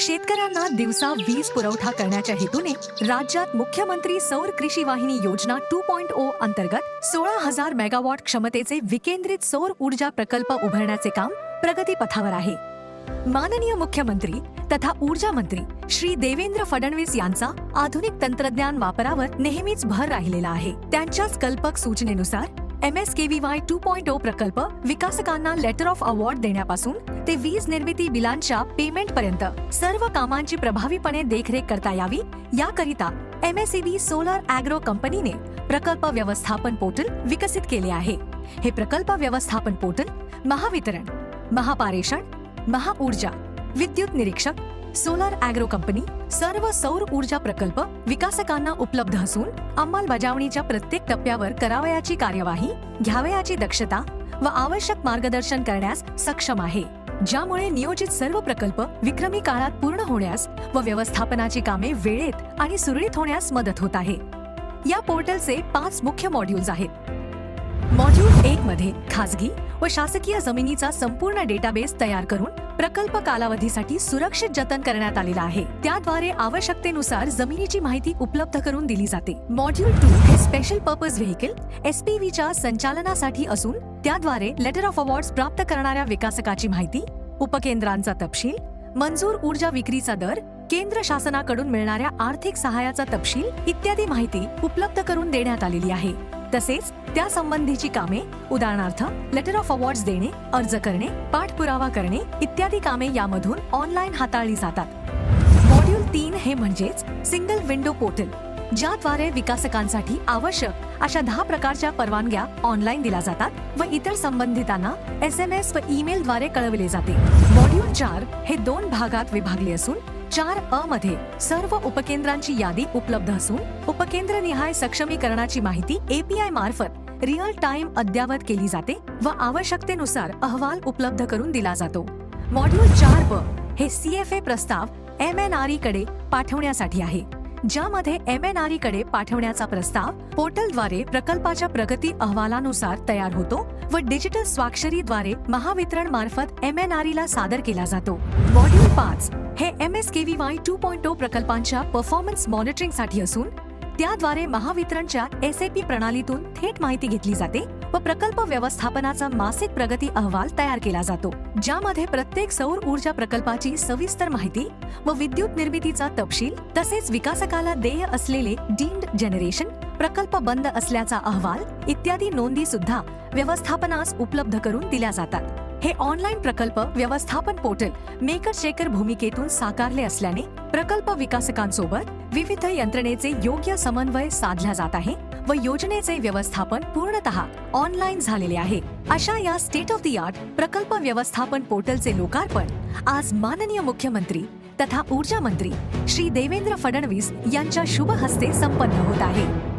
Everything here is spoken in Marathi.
शेतकऱ्यांना दिवसा वीज पुरवठा करण्याच्या हेतूने राज्यात मुख्यमंत्री सौर कृषी वाहिनी योजना टू पॉइंट ओ अंतर्गत सोळा हजार मेगावॉट क्षमतेचे विकेंद्रित सौर ऊर्जा प्रकल्प उभारण्याचे काम प्रगतीपथावर आहे. माननीय मुख्यमंत्री तथा ऊर्जा मंत्री श्री देवेंद्र फडणवीस यांचा आधुनिक तंत्रज्ञान वापरावर नेहमीच भर राहिलेला आहे. त्यांच्याच कल्पक सूचनेनुसार M S K V Y two point O प्रकल्प विकासकांना लेटर ऑफ अवॉर्ड देण्यापासून ते वीज निर्मिती बिलांच्या पेमेंट पर्यंत सर्व कामांची प्रभावीपणे देखरेख करता यावी याकरिता एम एस सोलर अॅग्रो कंपनीने प्रकल्प व्यवस्थापन पोर्टल विकसित केले आहे. हे प्रकल्प व्यवस्थापन पोर्टल महावितरण महापारेषण महाऊर्जा विद्युत निरीक्षक सोलर अॅग्रो कंपनी सर्व सौर ऊर्जा प्रकल्प विकासकांना उपलब्ध असून अंमलबजावणीच्या प्रत्येक टप्प्यावर करावयाची कार्यवाही घ्यावयाची दक्षता व आवश्यक मार्गदर्शन करण्यास सक्षम आहे ज्यामुळे नियोजित सर्व प्रकल्प विक्रमी काळात पूर्ण होण्यास व व्यवस्थापनाची कामे वेळेत आणि सुरळीत होण्यास मदत होत आहे. या पोर्टलचे पाच मुख्य मॉड्यूल्स आहेत. मॉड्यूल एक मध्ये खासगी व शासकीय जमिनीचा संपूर्ण डेटाबेस तयार करून प्रकल्प कालावधीसाठी सुरक्षित जतन करण्यात आलेला आहे. त्याद्वारे आवश्यकतेनुसार जमिनीची माहिती उपलब्ध करून दिली जाते. मॉड्यूल टू हे स्पेशल पर्पज व्हेकल एसपीव्हीच्या संचालनासाठी असून त्याद्वारे लेटर ऑफ अवॉर्ड प्राप्त करणाऱ्या विकासकाची माहिती उपकेंद्रांचा तपशील मंजूर ऊर्जा विक्रीचा दर केंद्र शासनाकडून मिळणाऱ्या आर्थिक सहाय्याचा तपशील इत्यादी माहिती उपलब्ध करून देण्यात आलेली आहे. तसेच त्या संबंधीची कामे उदाहरणार्थ लेटर ऑफ अवॉर्ड्स देणे अर्ज करणे पाठपुरावा करणे इत्यादी कामे यामधून ऑनलाईन हाताळली जातात. मॉड्यूल तीन हे म्हणजेच सिंगल विंडो पोर्टल ज्याद्वारे विकासकांसाठी आवश्यक अशा दहा प्रकारच्या परवानग्या ऑनलाईन दिल्या जातात व इतर संबंधितांना एस एम एस व ईमेल द्वारे कळवले जाते. मॉड्यूल चार हे दोन भागात विभागले असून चार अ मध्ये सर्व उपकेंद्रांची यादी उपलब्ध असून उपकेंद्रनिहाय सक्षमीकरणाची माहिती एपीआय मार्फत रिअल टाइम अद्यावत केली जाते व आवश्यकतेनुसार अहवाल उपलब्ध करून दिला जातो. मॉड्यूल चार ब हे सीएफए प्रस्ताव एम एन आरकडे पाठवण्यासाठी आहे. ज्यामध्ये एम एन आरकडे पाठवण्याचा प्रस्ताव पोर्टलद्वारे प्रकल्पाच्या प्रगती अहवालानुसार तयार होतो व डिजिटल स्वाक्षरीद्वारे महावितरण मार्फत एम एन आर ला सादर केला जातो. मॉड्यूल पाच हे M S K V Y two point O प्रकल्पांच्या परफॉर्मन्स मॉनिटरिंगसाठी असून त्याद्वारे महावितरणच्या एसएपी प्रणालीतून थेट माहिती घेतली जाते व प्रकल्प व्यवस्थापनाचा मासिक प्रगती अहवाल तयार केला जातो ज्यामध्ये प्रत्येक सौर ऊर्जा प्रकल्पाची सविस्तर माहिती व विद्युत निर्मितीचा तपशील तसेच विकासकाला देय असलेले डीम्ड जनरेशन प्रकल्प बंद असल्याचा अहवाल इत्यादी नोंदी सुद्धा व्यवस्थापनास उपलब्ध करून दिल्या जातात. हे ऑनलाईन प्रकल्प व्यवस्थापन पोर्टल मेकर शेकर भूमिकेतून साकारले असल्याने प्रकल्प विकासकांसोबत विविध यंत्रणेचे योग्य समन्वय साधला जात आहे व योजनेचे व्यवस्थापन पूर्णतः ऑनलाईन झालेले आहे. अशा या स्टेट ऑफ द आर्ट प्रकल्प व्यवस्थापन पोर्टलचे लोकार्पण आज माननीय मुख्यमंत्री तथा ऊर्जा मंत्री श्री देवेंद्र फडणवीस यांच्या शुभ हस्ते संपन्न होत आहे.